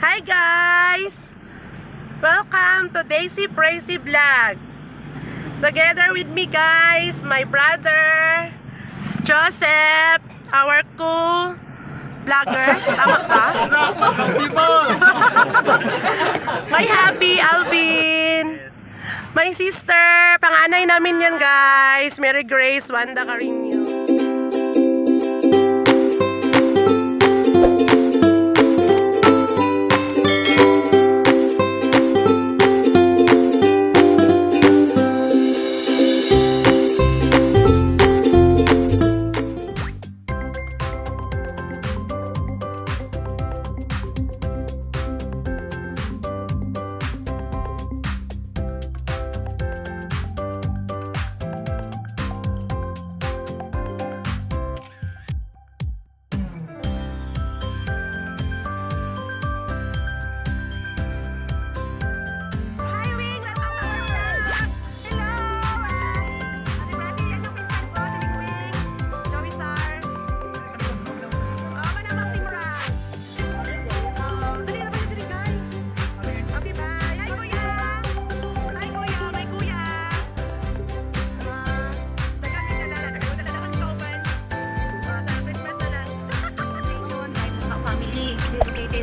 Hi guys! Welcome to Daisy Praisy Vlog. Together with me guys, my brother, Joseph, our cool vlogger. Tama ba? My happy Alvin. My sister, panganay namin yan guys. Mary Grace Wanda Carino.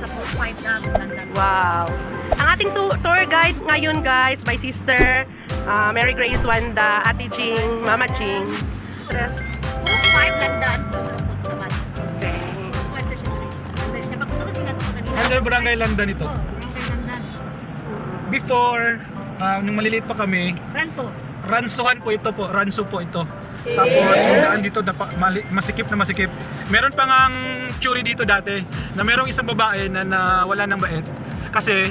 Sa Post 5 na London. Wow! Ang ating tour guide ngayon guys, by sister ah, Mary Grace Wanda, Ate Jing, Mama Jing. Tres. Post 5 London. Lusok naman. Okay. Under Barangay Landa nito. Oh, Barangay London. Before, ah, nung maliliit pa kami, Ranso. ransuhan po ito po, ranso po ito. Tapos yung daan dito na pa- mali- masikip na masikip. Meron pa ngang churi dito dati na merong isang babae na nawala ng bait kasi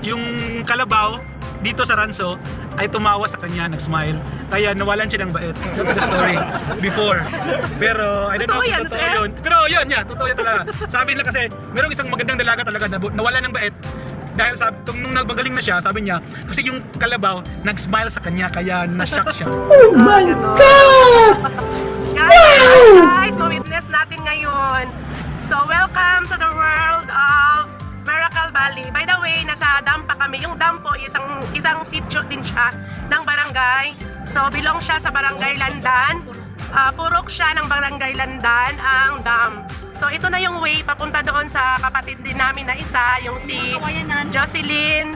yung kalabaw dito sa ranso ay tumawa sa kanya, nag-smile. Kaya nawalan siya ng bait. That's the story before. Pero I don't know Totoo kung yan, totoo sir? yun. Pero yun, yeah, totoo yan talaga. Sabi nila kasi, merong isang magandang dalaga talaga na bu- nawala ng bait. Dahil sabi, nung nagmagaling na siya, sabi niya, kasi yung kalabaw, nag-smile sa kanya, kaya na-shock siya. Oh my God! Guys, guys, ma-witness natin ngayon. So, welcome to the world of Miracle Valley. By the way, nasa dam pa kami. Yung dam po, isang, isang sitio din siya ng barangay. So, belong siya sa barangay Landan. Ah, purok siya ng barangay Landan, ang dam. So, ito na yung way papunta doon sa kapatid din namin na isa, yung si. Jocelyn.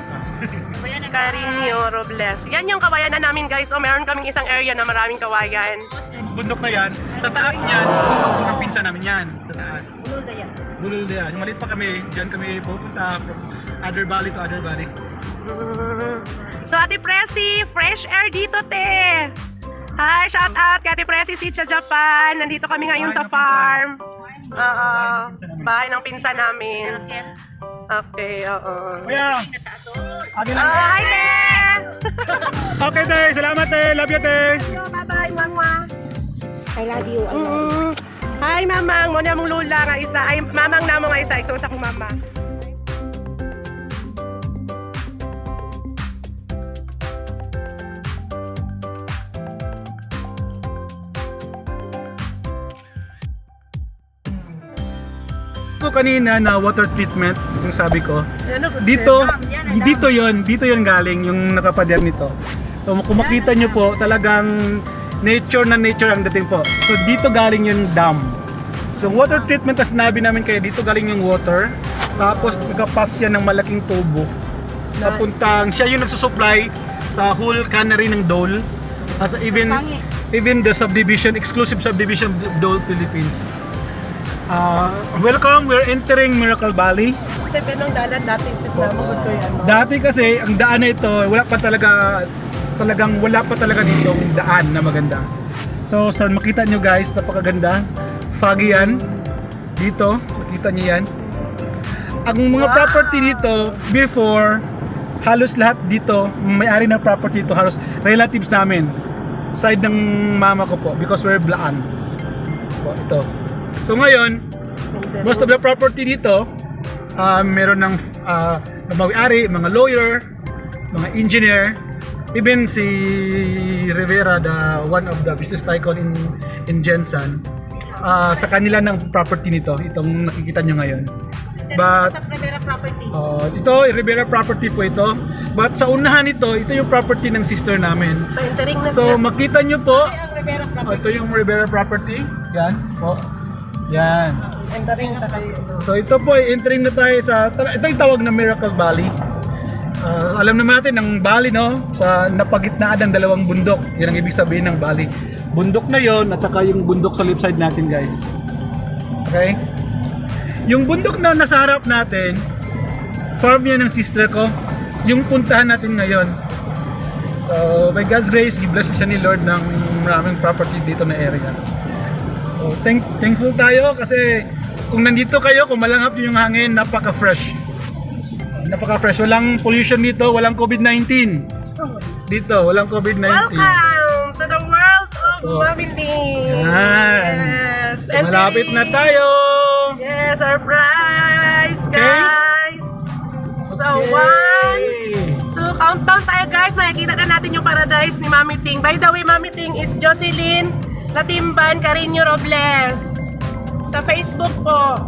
Carino Robles. Yan yung kawayanan namin guys. O meron kaming isang area na maraming kawayan. Bundok na yan, sa taas niyan, pupunta ng pinsa namin yan, sa taas. Bulol na yan. Yung maliit pa kami, dyan kami pupunta from other valley to other valley. So Ate Presi, fresh air dito te. Hi, shout out kay Ate Presi Sitcha Japan. Nandito kami ngayon sa farm. Oo. Bahay ng pinsan namin. Okay, oo. Kuya, Nasa ato. agi Oh, lang. hi te! Okay, te. Salamat, te. Love you, te. Bye-bye, mangwa. I love you. Mm. Hi, mamang. Mo na mong lula nga isa. Ay, mamang na mo nga isa. Ikso sa kong mama. Ko kanina na water treatment, yung sabi ko. Dito, dito yon, dito yon galing yung nakapader nito. So kung makita nyo po, talagang nature na nature ang dating po. So dito galing yung dam. So water treatment as nabi namin kayo, dito galing yung water. Tapos nagkapas yan ng malaking tubo. Napuntang, siya yung nagsusupply sa whole cannery ng Dole. As even, even the subdivision, exclusive subdivision of Dole Philippines. Uh, welcome, we're entering Miracle Valley. Kasi pinong dalan natin sit na mo gusto yan. no? Dati kasi ang daan na ito, wala pa talaga talagang wala pa talaga dito daan na maganda. So sa makita nyo guys, napakaganda. Foggy yan. Dito, makita nyo yan. Ang mga Wow! property dito before halos lahat dito, may-ari ng property dito, halos relatives namin. Side ng mama ko po because we're Blaan. Po, ito. So ngayon, most of the property dito, ah, meron ng uh, may-ari, mga lawyer, mga engineer, even si Rivera, the one of the business tycoon in in Jensen, ah, sa kanila ng property nito, itong nakikita nyo ngayon. But sa Primera Property. uh, ito, Rivera property po ito. But sa unahan ito, ito yung property ng sister namin. So, entering na So makita nyo po, Rivera ito yung Rivera property. Yan po. Yan. Entering na kayo. So ito po, entering na tayo sa, ito yung tawag na Miracle Valley. Ah, alam naman natin, ang Bali, no? Sa napagitnaan ng dalawang bundok. Yan ang ibig sabihin ng Bali. Bundok na yon at saka yung bundok sa left side natin, guys. Okay? Yung bundok na nasa harap natin, farm yan ng sister ko. Yung puntahan natin ngayon. So, by God's grace, i-bless siya ni Lord ng maraming property dito na area. So, thank, thankful tayo kasi kung nandito kayo, kung malanghap yung hangin, napaka-fresh. Napaka-fresh. Walang pollution dito, walang COVID-19. Dito, walang COVID-19. Welcome to the world of Oh. Mami Ting. Yan. Yes. So, malapit na tayo. Yes, surprise, Okay. guys. So, one, two, countdown tayo, guys. Makikita na natin yung paradise ni Mami Ting. By the way, Mami Ting is Jocelyn Latimban Carino Robles. Sa Facebook po.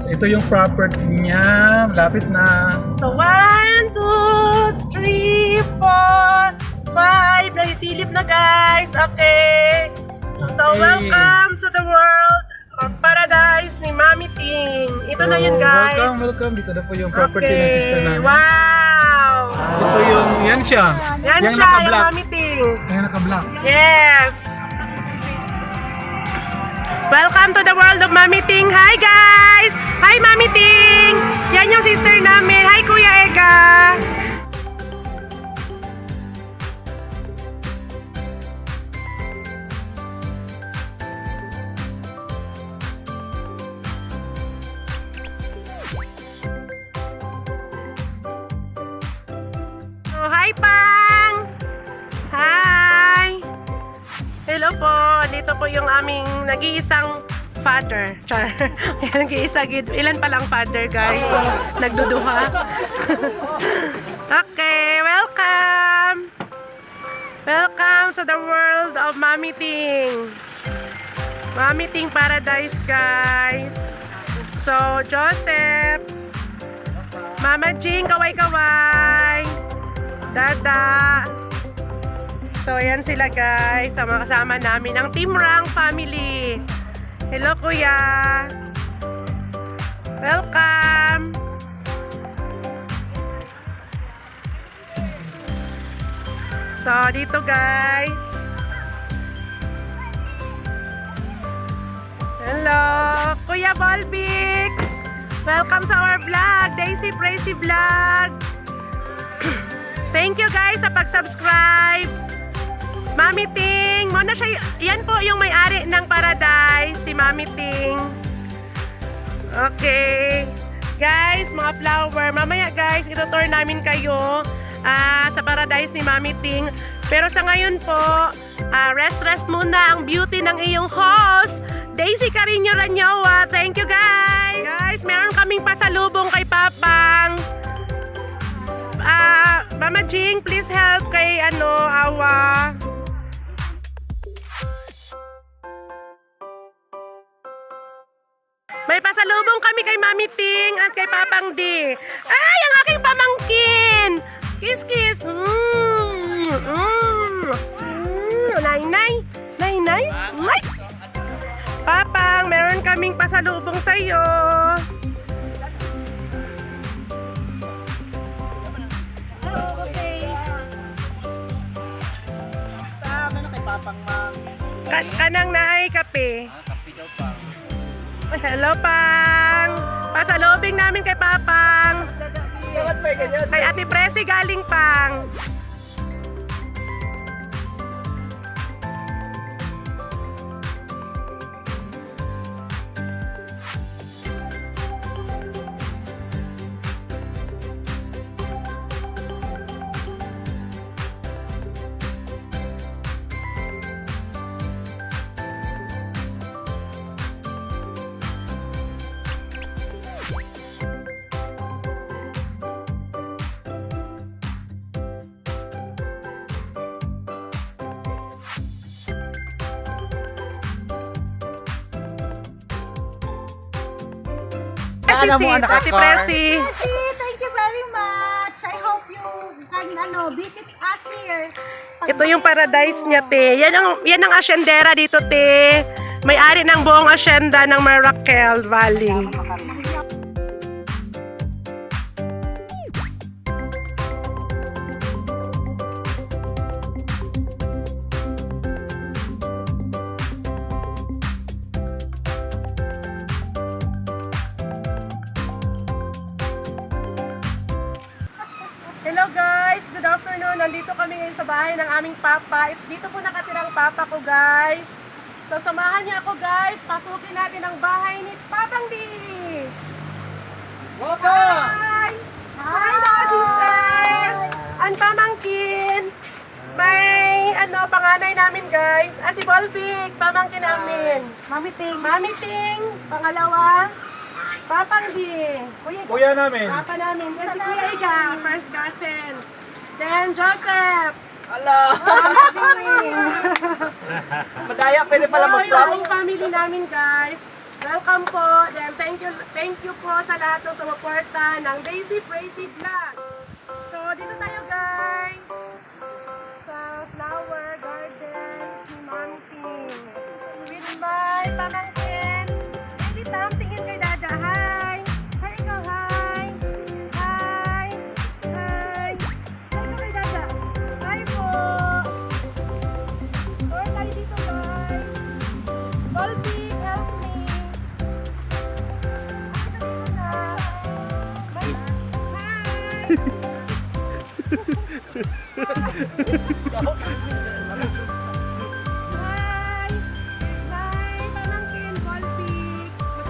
So, ito yung property niya. Malapit na. So, one, two, three, four, five. Nahisilip na, guys. Okay. So, Okay. welcome to the world of paradise ni Mami Ting. Ito na yun, So, guys. Welcome, welcome. Dito na po yung property ng sister namin. Wow! Ito yung, yan siya. Yan Yung siya, yung. Mami Ting. Yan naka-black. Yes! Welcome to the world of Mami Ting. Hi, guys! Hi, Mami Ting! Yan yung sister namin. Hi, Kuya Ega! Oh, hi, Pang! Hello po, dito po yung aming nag-iisang father. Char. nag-iisa gid. Ilan pa lang father, guys? Nagduduha. okay, welcome! Welcome to the world of Mami Ting. Mami Ting Paradise, guys. So, Joseph, Mama Jing, kaway-kaway. Dada. So, ayan sila guys. Sama kasama namin ang Team Rang family. Hello, kuya. Welcome. So, dito guys. Hello, Kuya Balbik. Welcome to our vlog, Daisy Praisy Vlog. Thank you guys sa pag-subscribe. Mami Ting, mo na siya, yan po yung may-ari ng Paradise, si Mami Ting. Okay. Guys, mga flower, mamaya guys, itutour namin kayo ah, sa Paradise ni Mami Ting. Pero sa ngayon po, ah, rest-rest muna ang beauty ng iyong host, Daisy Carino Ranyowa. Thank you guys! Guys, meron kaming pasalubong kay Papang. Ah, Mama Jing, please help kay ano, Awa. May pasalubong kami kay Mami Ting at kay Papang D. Ay, ang aking pamangkin! Kiss, kiss! Mm, mm, mm, nay, nay! Nay, nay! Nay! Papang, meron kaming pasalubong na kay Papang Mang. Ka- kanang naay kape. Hello, Pang! Pasalubing namin kay Papang. Kay Ate Presi galing, Pang. Mo si anak Ate. Presi. Presi, thank you very much. I hope you can ano, visit us here. Pag- Ito yung paradise niya, te. Yan ang, yan ang asyendera dito, te. May-ari ng buong asyenda ng Maracal Valley. Hello guys! Good afternoon! Nandito kami ngayon sa bahay ng aming papa. Dito po nakatirang papa ko guys. So samahan niyo ako guys. Pasukin natin ang bahay ni Papang D! Welcome! Hi! Hi mga sisters! Ang pamangkin! May ano, panganay namin guys. Ah, si Volvic, pamangkin namin. Mami Ting. Mami Ting, pangalawa. Papang D. Kuya, Kuya namin. Papa namin. Then si Kuya Iga, first cousin. Then Joseph. Jimmy. Madaya, pwede pala So, yung mag-props. buong family namin guys. Welcome po. Then thank you thank you po sa lahat ng sumuporta ng Daisy Praisy Vlog.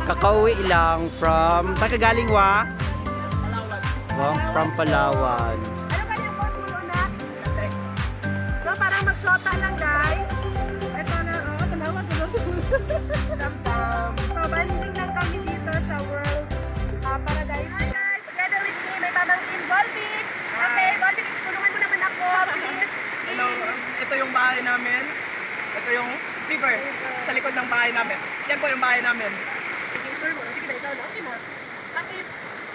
Kakauwi lang from... Saan ka galing, wa? Wow, from Palawan. Ano ba yung post mo na? So, parang mag-shota lang, guys. Ito na, oh, ko Tam-tam. So, banding lang kami dito sa World uh, Paradise. Hi, guys! Together with me, may pamangkin, Volvic. Okay, Volvic, tulungan mo naman ako, please. Hello, ito yung bahay namin. Ito yung river sa likod ng bahay namin. Yan po yung bahay namin. Sige, sir mo. Sige na, ikaw na. Okay na. Okay.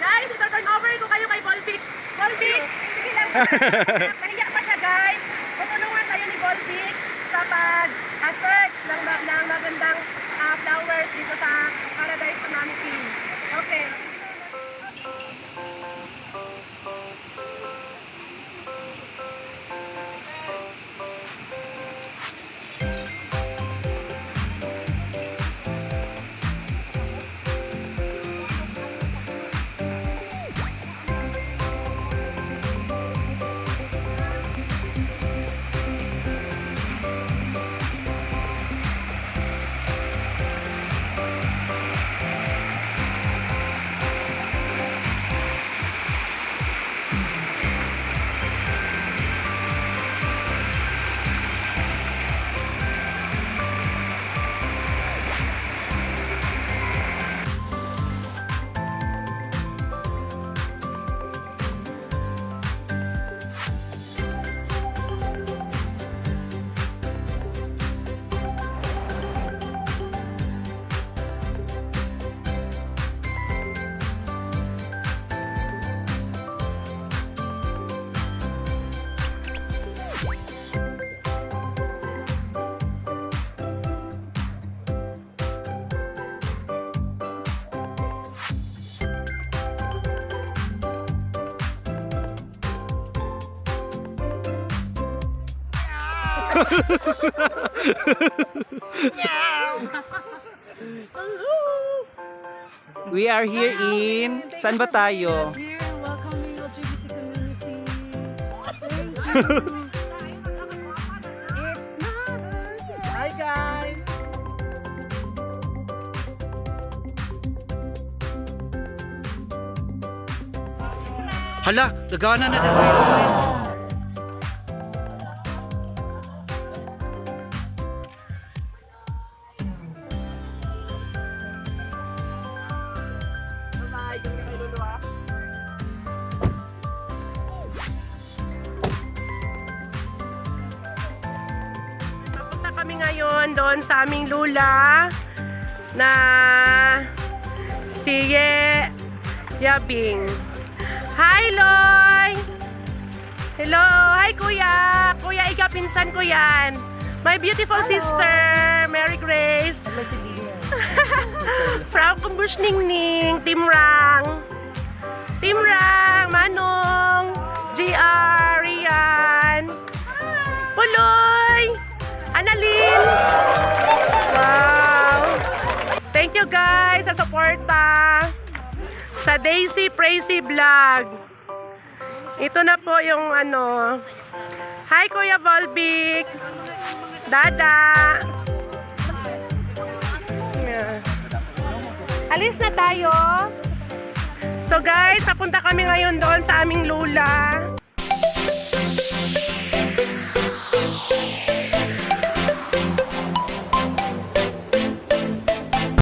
Guys, ito turn over ko kayo kay Volvic. Volvic, sige lang. Mahiya pa siya, guys. Tutulungan tayo ni Volvic sa pag-search ng, ng magandang ah, flowers dito sa paradise ng We are here in... Saan ba tayo? Dear, welcoming LGBT community. It's not Hi guys! Hala, nagana na dito. Na si Ye Yabing. Hi, Loy! Hello! Hi, Kuya! Kuya, ikaw, pinsan ko yan. My beautiful sister, Mary Grace. From Kumbush Ningning, Team Rang. Team Rang, Manong, JR, Rian, Puloy, Annalyn. Guys sa suporta sa Daisy Praisy Vlog. Ito na po yung ano. Hi Kuya Volvic. Dada. Alis na tayo. So guys, papunta kami ngayon doon sa aming lula.